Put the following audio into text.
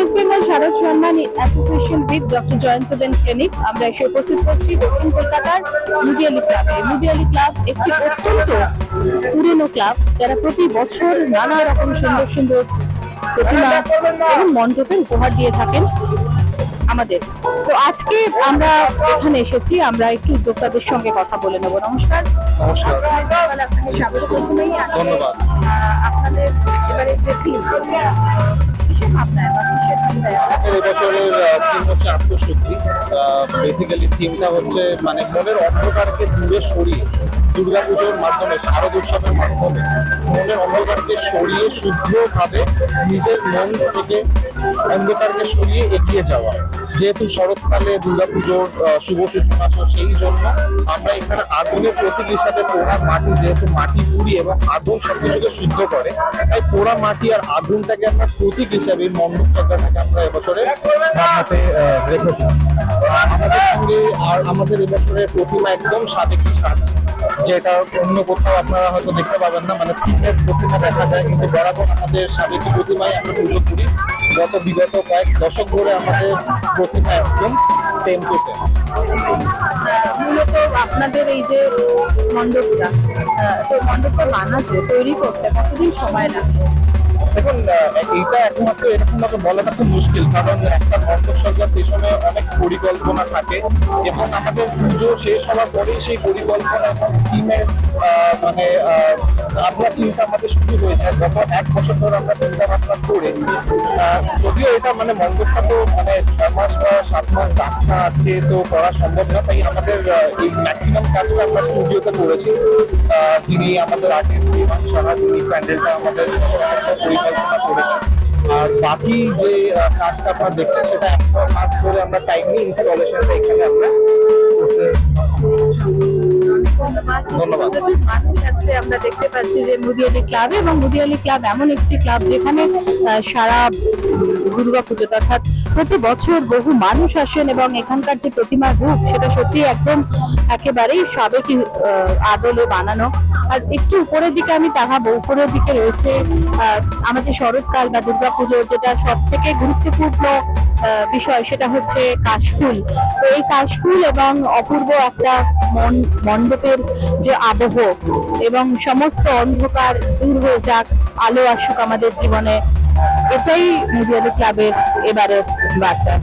West Bengal Sharad Samman association with doctor Jayantaben clinic আমরা এসে উপস্থিত করছি দক্ষিণ কলকাতার মুদিয়ালি ক্লাবে মুদিয়ালি ক্লাব একটি অত্যন্ত পুরনো ক্লাব যারা প্রতি বছর নানা রকম সুন্দর সুন্দর প্রতিমা এবং মণ্ডপের উপহার দিয়ে থাকেন আমাদের। তো আজকে আমরা এখানে এসেছি আমরা একটু উদ্যোক্তাদের সঙ্গে কথা বলে নেব। নমস্কার। নমস্কার। আপনাকে স্বাগত প্রথমেই ধন্যবাদ। আপনাদের এবারে যে থিম কিসের বা কিসের চিন্তায় আমাদের এবছরের থিম হচ্ছে আত্মশুদ্ধি। বেসিক্যালি থিমটা হচ্ছে মানে মনের অন্ধকারকে দূরে সরিয়ে, দুর্গাপুজোর মাধ্যমে, শারদ উৎসবের মাধ্যমে মনের অন্ধকারকে সরিয়ে, শুদ্ধভাবে নিজের মন থেকে অন্ধকারকে সরিয়ে এগিয়ে যাওয়া। যেহেতু শরৎকালে দুর্গাপুজোর শুভ সূচনা সেই জন্য আমরা এখানে আগুনের প্রতীক হিসাবে পোড়া মাটি, যেহেতু মাটি পুড়ি এবং আগুন সবকিছুকে শুদ্ধ করে, তাই পোড়া মাটি আর আগুনটাকে আমরা প্রতীক হিসাবে মণ্ডপ সজ্জাটাকে আমরা এবছরে ভাবনাতে রেখেছি আমাদের সঙ্গে আর আমাদের এবছরের প্রতিমা একদম সাবেকি সাজ। যেটা অন্য কোথাও আপনারা হয়তো দেখতে পাবেন না মানে থিমের প্রতিমা দেখা যায়, কিন্তু বরাবর আমাদের সাবেকি প্রতিমায় আমরা পুজো করি, গত বিগত কয়েক দশক ধরে আমাদের প্রতিমা একদম সেম টু সেম মূলত আপনাদের এই যে মণ্ডপটা তো মণ্ডপটা বানাতে তৈরি করতে কতদিন সময় লাগে দেখুন এইটা একমাত্র এরকম ভাবে বলাটা খুব মুশকিল, কারণ একটা মণ্ডপ সরকার পেছনে অনেক পরিকল্পনা থাকে এবং আমাদের পুজো শেষ হওয়ার পরেই সেই পরিকল্পনা এবং টিমের মানে ভাবনা চিন্তা আমাদের শুরু যায়। গত এক বছর ধরে আমরা চিন্তা ভাবনা করে যদিও এটা মানে মন্ডপটা তো মানে মাস বা সাত মাস রাস্তা আটকে তো করা সম্ভব না তাই আমাদের এই ম্যাক্সিমাম কাজটা আমরা স্টুডিওতে করেছি। যিনি আমাদের আর্টিস্ট বিমান সাহা যিনি প্যান্ডেলটা আমাদের পরিকল্পনা করেছেন। আর বাকি যে কাজটা আপনারা দেখছেন সেটা এক মাস ধরে আমরা টাইম নিয়ে ইনস্টলেশনটা এখানে আমরা করতে ধন্যবাদ। প্রচুর আমরা দেখতে পাচ্ছি যে মুদিয়ালি ক্লাব এবং মুদিয়ালি ক্লাব এমন একটি ক্লাব যেখানে সারা দুর্গা পুজো অর্থাৎ প্রতি বছর বহু মানুষ আসেন এবং এখানকার যে প্রতিমার রূপ, সেটা সত্যি একদম একেবারেই সাবেকি আদলে বানানো। আর একটু উপরের দিকে আমি তাকাবো উপরের দিকে রয়েছে আমাদের শরৎকাল বা দুর্গা পুজোর যেটা সব থেকে গুরুত্বপূর্ণ বিষয়, সেটা হচ্ছে কাশফুল। তো এই কাশফুল এবং অপূর্ব একটা মন- মণ্ডপের যে আবহ এবং সমস্ত অন্ধকার দূর হয়ে যাক, আলো আসুক আমাদের জীবনে। এটাই মিডিয়ালি ক্লাবের এবারের বার্তা।